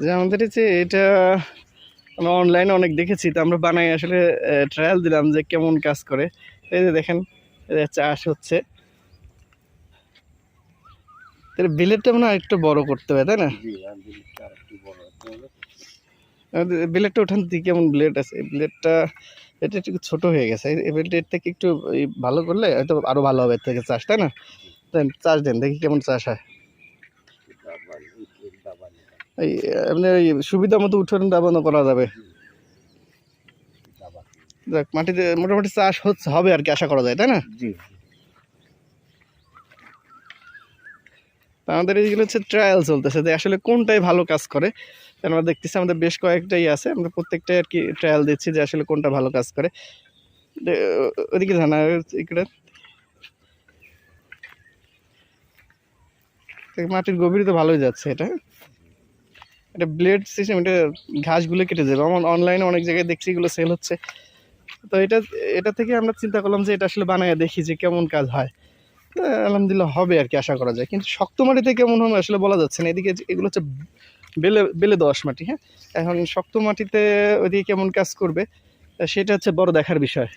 যে আমাদের যে এটা আমরা অনলাইনে অনেক দেখেছি তো আমরা বানাই আসলে ট্রায়াল দিলাম যে কেমন কাজ করে। এই যে দেখেন চাষ হচ্ছে। বিলেটটা মনে হয় একটু বড় করতে হবে তাই না? জি আর বিলটা একটু বড় হতে হবে। আমাদের ব্লেডটা ওঠান দিকে কেমন ব্লেড আছে? এই ব্লেডটা এটা একটু ছোট হয়ে গেছে। এই- এই ব্লেড থেকে একটু ভালো করলে হয়তো আরও ভালো হবে এর থেকে চাষ তাই না? দেন চাষ দেন দেখি কেমন চাষ হয়। এই ওই সুবিধা মতো উঠোন দাবানো করা যাবে। যাক মাটিতে মোটামুটি চাষ হচ্ছে হবে আর কি আশা করা যায় তাই না? জি। আমাদের এইগুলো হচ্ছে ট্রায়াল চলতেছে যে আসলে কোনটাই ভালো কাজ করে। তা আমরা দেখতেছি আমাদের বেশ কয়েকটাই আছে আমরা প্রত্যেকটাই আর কি ট্রায়াল দিচ্ছি যে আসলে কোনটা ভালো কাজ করে। ওদিকে জানা এগুলো। মাটির গভীরতা ভালোই যাচ্ছে এটা। এটা ব্লেড সিস্টেম এটা ঘাসগুলো কেটে যাবে। আমার অনলাইনে অনেক জায়গায় দেখছি এগুলো সেল হচ্ছে। তো এটা এটা থেকে আমরা চিন্তা করলাম যে এটা আসলে বানায় দেখি যে কেমন কাজ হয়। আলহামদুলিল্লাহ হবে আর কি, আশা করা যায়। কিন্তু শক্ত মাটিতে কেমন হবে আসলে বলা যাচ্ছে না। এদিকে এগুলো হচ্ছে বেলে বেলে দোয়াশ মাটি হ্যাঁ? এখন শক্ত মাটিতে ওইদিকে কেমন কাজ করবে, সেটা হচ্ছে বড় দেখার বিষয়।